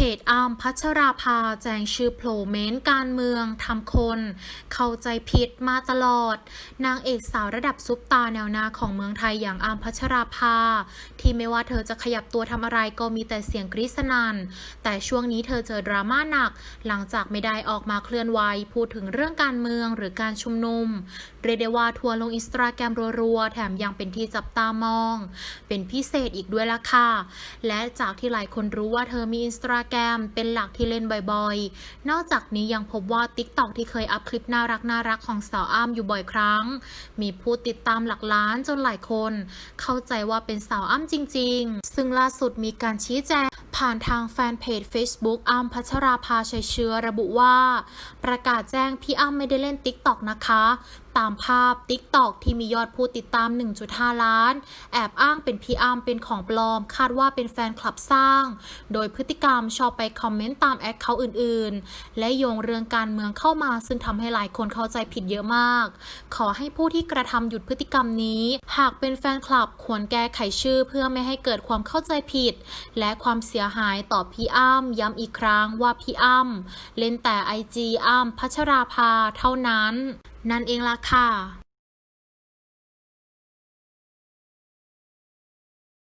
เพจอามพัชราภาแจงชื่อโผล่เม้นการเมืองทำคน เข้าใจผิดมาตลอด นางเอกสาวระดับซุปตาแนวหน้าของเมืองไทยอย่างอามพัชราภา ที่ไม่ว่าเธอจะขยับตัวทำอะไรก็มีแต่เสียงกรี๊ดสนั่นแต่ช่วงนี้เธอเจอดราม่าหนัก หลังจากไม่ได้ออกมาเคลื่อนไหวพูดถึงเรื่องการเมืองหรือการชุมนุม เรียกได้ว่าทัวลงอินสตาแกรมรัวๆแถมยังเป็นที่จับตามอง เป็นพิเศษอีกด้วยล่ะค่ะและจากที่หลายคนรู้ว่าเธอมีอินสตาแกรมเป็นหลักที่เล่นบ่อยๆ นอกจากนี้ยังพบว่า t ิ k t o k ที่เคยอัพคลิปน่ารักน่ารักของสาวอ้ำอยู่บ่อยครั้ง มีผู้ติดตามหลักล้านจนหลายคน เข้าใจว่าเป็นสาวอ้ำจริงๆ ซึ่งล่าสุดมีการชี้แจงผ่านทางแฟนเพจ Facebook อ้ำพัชราภาชัยเชื้อระบุว่า ประกาศแจ้งพี่อ้ำไม่ได้เล่น TikTok นะคะ ตามภาพ TikTok ที่มียอดผู้ติดตาม 1.5 ล้าน แอบอ้างเป็นพี่อ้ำเป็นของปลอม คาดว่าเป็นแฟนคลับสร้าง โดยพฤติกรรมชอบไปคอมเมนต์ตามแอคเคาท์อื่น ๆ และโยงเรื่องการเมืองเข้ามา ซึ่งทำให้หลายคนเข้าใจผิดเยอะมาก ขอให้ผู้ที่กระทำหยุดพฤติกรรมนี้ หากเป็นแฟนคลับควรแก้ไขชื่อเพื่อไม่ให้เกิดความเข้าใจผิด และความเสียหายต่อพี่อ้ำย้ำอีกครั้งว่าพี่อ้ำเล่นแต่ไอจีอ้ำพัชราภาเท่านั้น นั่นเองล่ะค่ะ